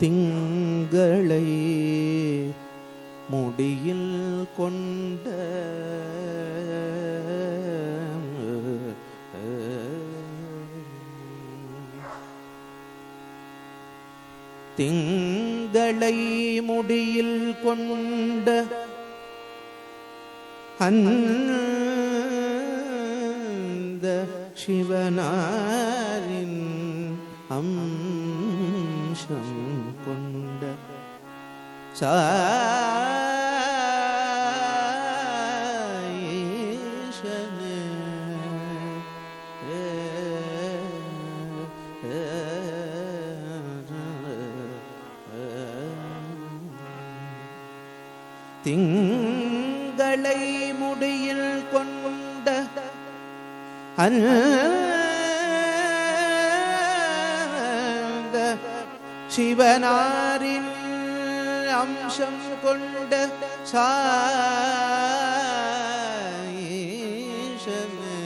திங்களை முடியில் கொண்ட திங்களை முடியில் கொண்ட அந்த சிவனாரின் அம் அம்சம் கொண்ட சாயேசனே திங்களை முடியில் கொண்ட அன் சிவனாரின் அம்சம் கொண்ட சாயீசனே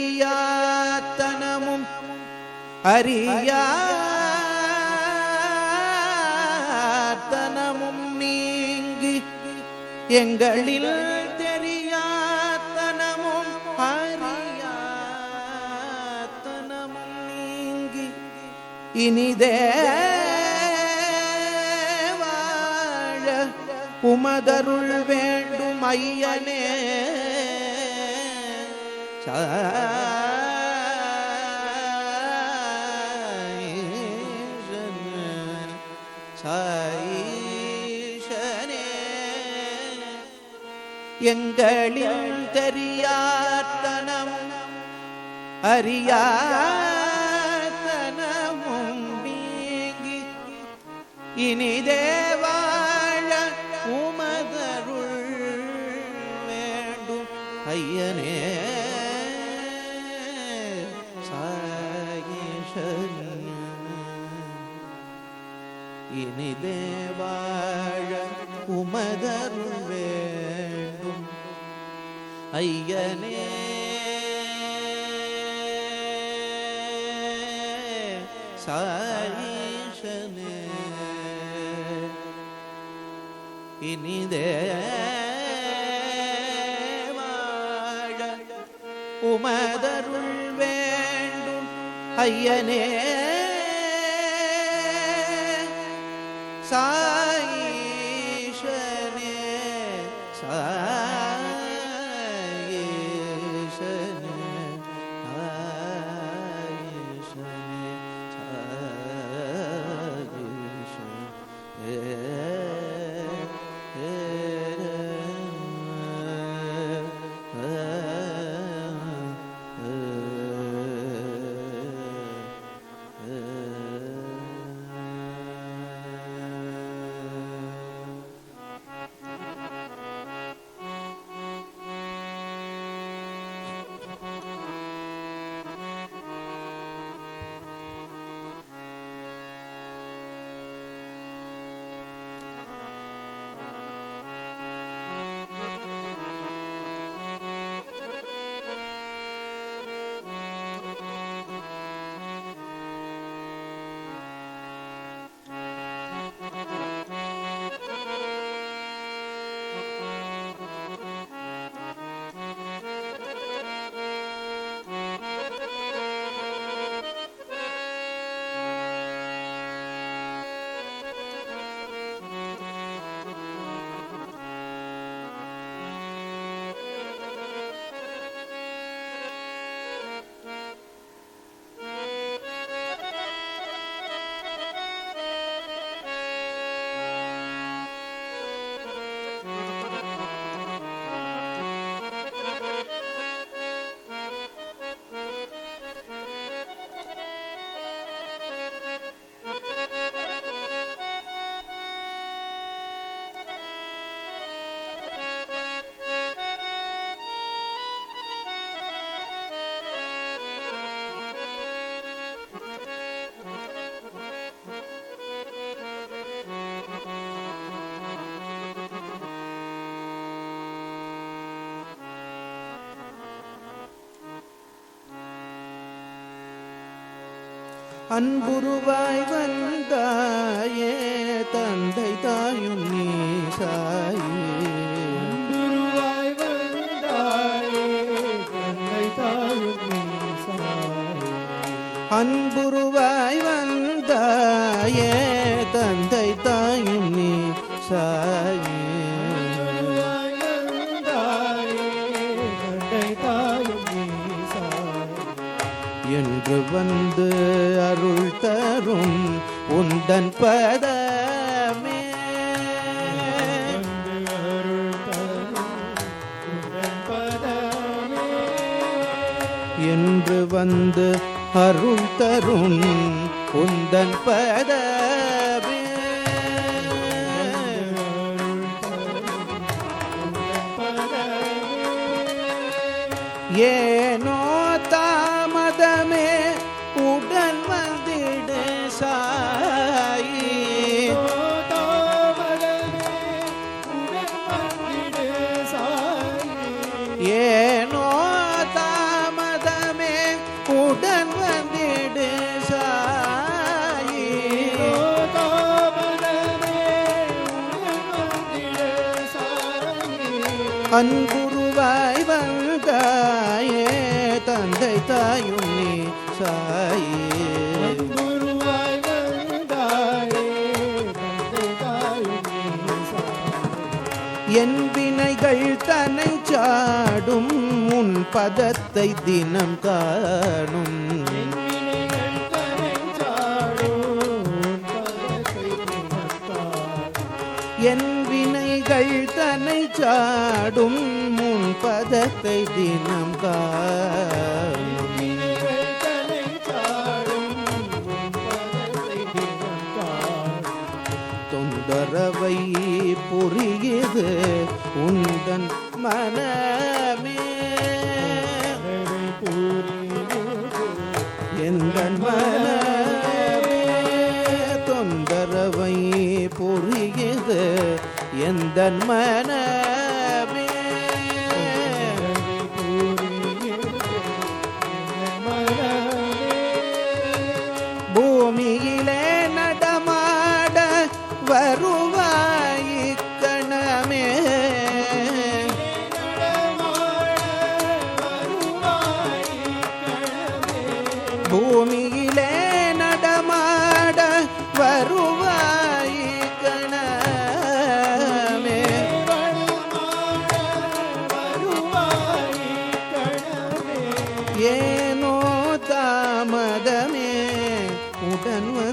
அறியாத்தனமும் அறியாத்தனமும் நீங்கி எங்களில் தெரியாத்தனமும் அறியாத்தனமும் நீங்கி இனிதே உமதருள் வேண்டும் ஐயனே. சாயீசனே எங்களின் தெரியாத்தனம் அறியாத்தனமும் நீங்கி இனிதே வாழ உமதருள் வேண்டும். ஐயனே இனிதே வாழ ஐயனே. சாயீஷனே இனிதே வாழ உமதருள் வேண்டும். ஐயனே. சா அன்புருவாய் வந்தாயே தந்தை தாயும் நீசாயே குருவாய் வந்தாயே தந்தை தாயும் நீசாயே. அன்புருவாய் வந்தாயே தந்தை தாயும் நீ சாயே என்று வந்து அருள் தரும் உந்தன் பதமே வந்து அருள் தரும் உந்தன் பதமே. என்று வந்து அருள் தரும் உந்தன் பதமே அன்புருவாய் வந்தாயே தந்தை தாயும் நீ சாயே என் வினைகள் தனை சாடும் உன் பதத்தை தினம் காணும். என் வினைகள் தனை சாடும் முன் பதத்தை தினம் தொந்தரவை புரியுது உந்தன் மனமே. எந்த மன எந்தன் மனமே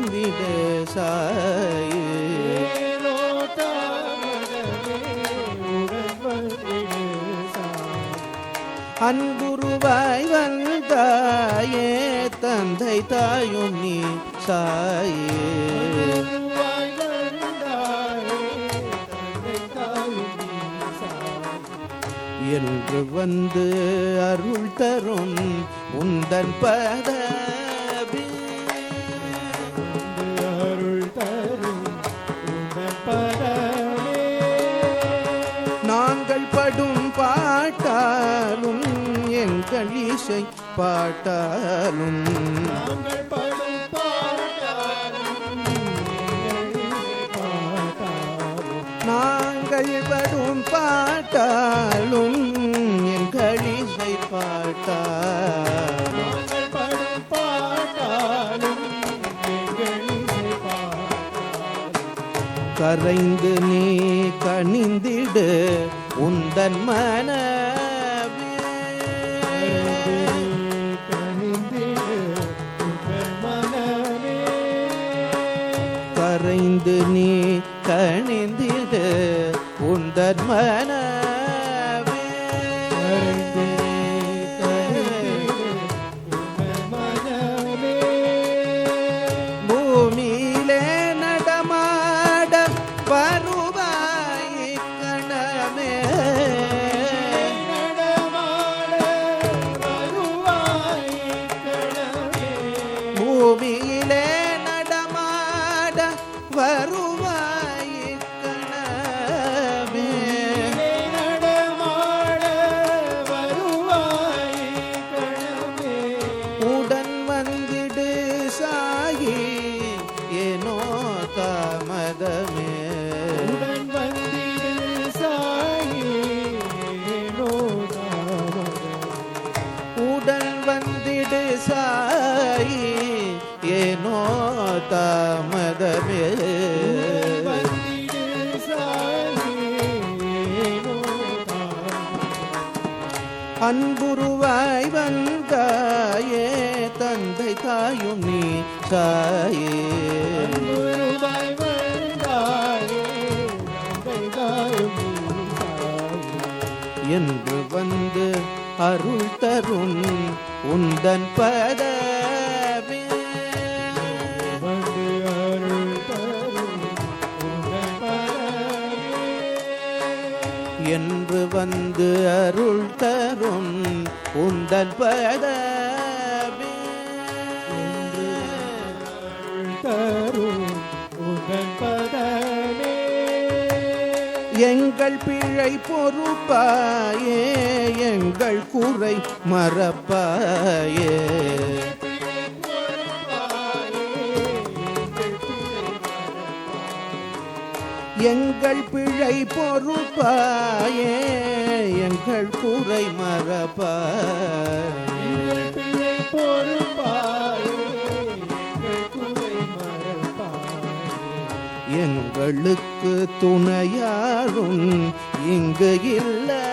உடன் அன்புருவாய் வந்தாயே தந்தை தாயும் நீ சாயே. என்று வந்து அருள் தரும் உந்தன் பதவி நாங்கள் படும் பாட்டாலும் எங்கள் இசை பாட்டாலும். நாங்கள் படும் பாட்டாலும் கரைந்து நீ கணிந்திடு உந்தன் மன கரைந்து நீ கணிந்திடு உந்தன் மன வருவாயும் நீ தாயே என்று வந்து அருள் தரும் உந்தன் பத என்று வந்து அருள் தரும் உந்தன் பதமே எங்கள் பிழை பொறுப்பாயே எங்கள் குறை மறப்பாயே. எங்கள் பிழை பொறுப்பாயே எங்கள் குறை மறப்பாயே. பொறு அவளுக்கு துணையாரும் இங்கு இல்லை.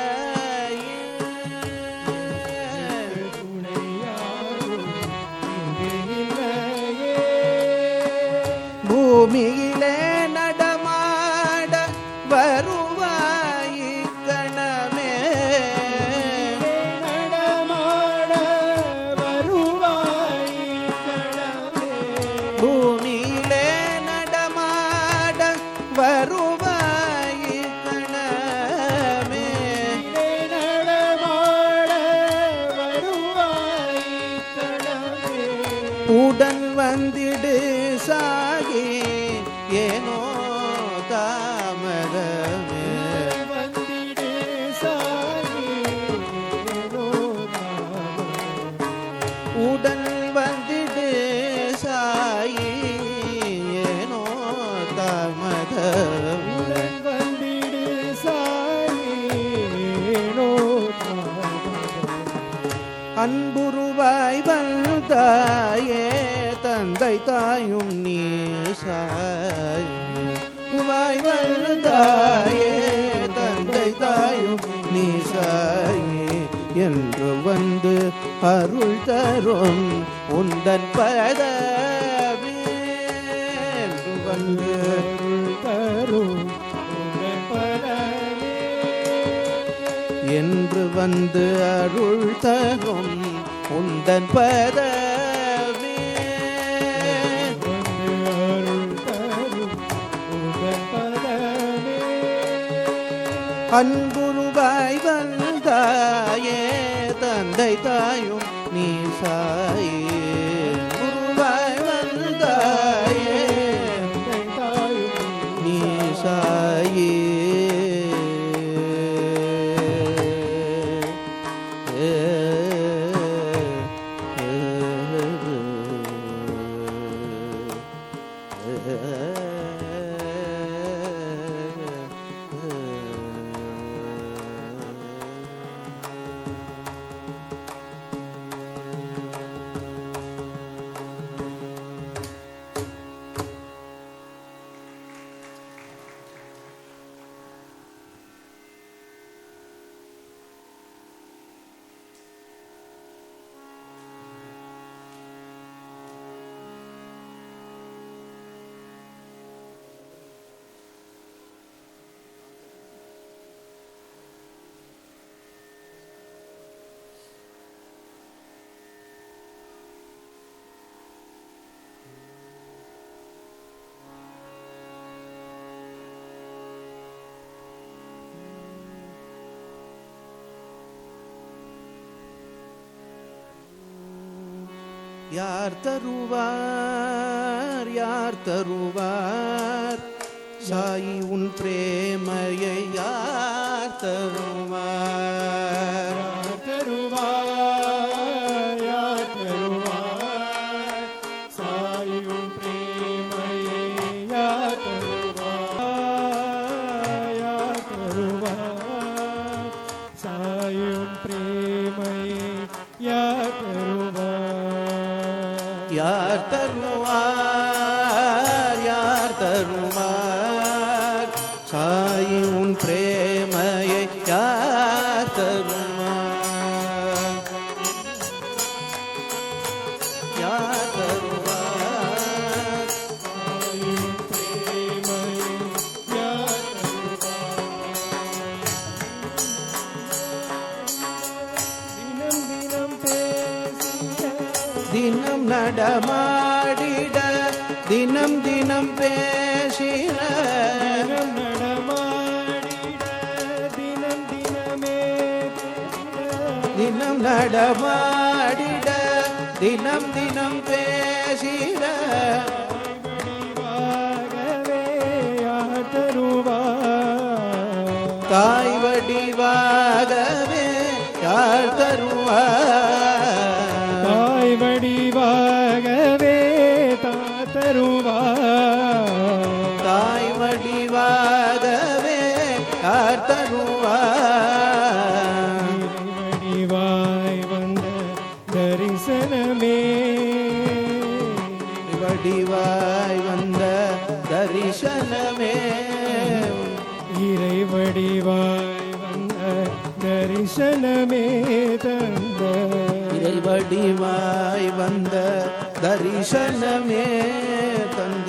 என்று வந்து அருள் தரும் உந்தன் பதவி என்று வந்து தரும் என்று வந்து அருள் தரும் உந்தன் பதவி வந்து தாயே தந்தை தாயும் நீ சா யார் தருவார் யார் தருவார் சாயி உன் பிரேமையை யார் தருவார் சாயி உன் நடமாடிட தினம் தினம் பேசிட. தாய் வடிவாகவே யார் தருவார் தாய் வடிவாகவே தரிசனமே. இறை வடிவாய் வந்த தரிசனமே தந்த. இறை வடிவாய் வந்த தரிசனமே தந்த.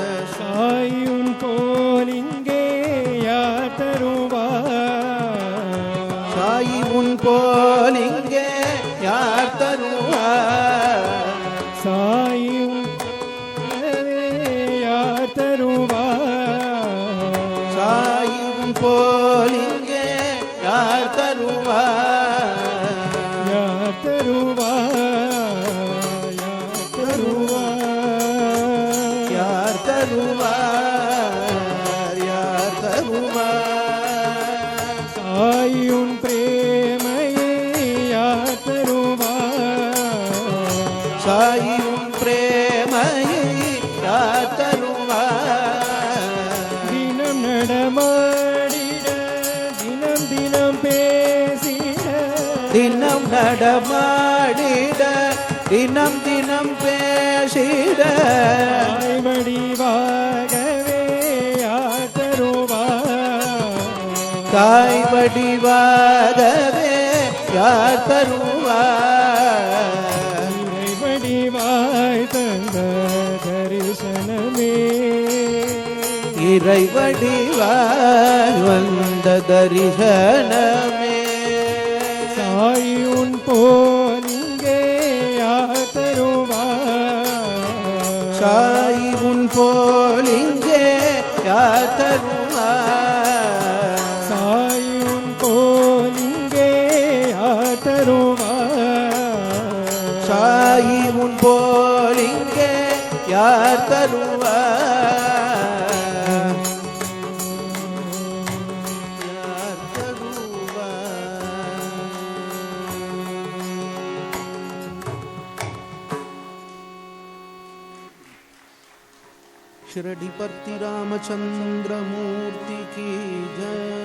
நடமாடிட தினம் தினம் பேசிட. வடிவாகவே யார் தருவார் தாய் வடிவாகவே யார் தருவார் இறை வடிவாய் தந்த தரிசனமே. இறை வடிவாய் வந்த தரிசனமே. சாயுன் போல் சாய் உன் போலிங்கே இங்கே யார் தருவார் சாயுன் போல் இங்கே உன் ढिपति रामचंद्र मूर्ति की जय